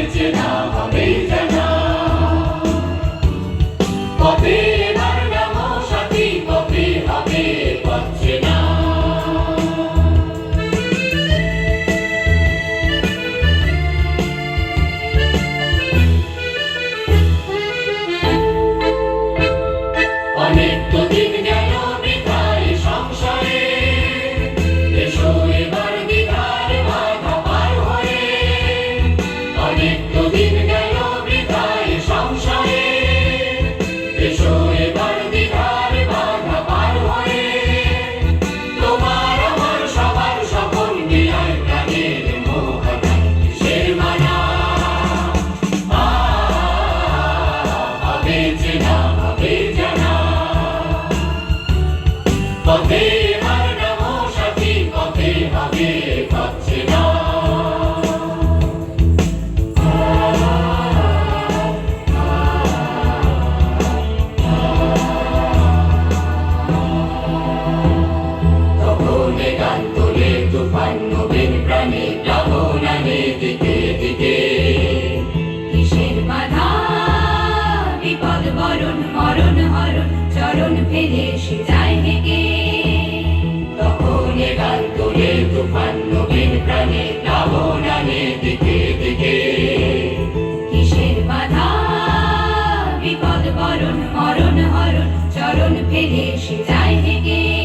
Did you know? ভেঙে সে যায় তখন গান তোলে তুফান নবীন কিসের বাধা? বিপদ বরণ, মরণ হরণ, চরণ ফেলে সে যায় হেঁকে।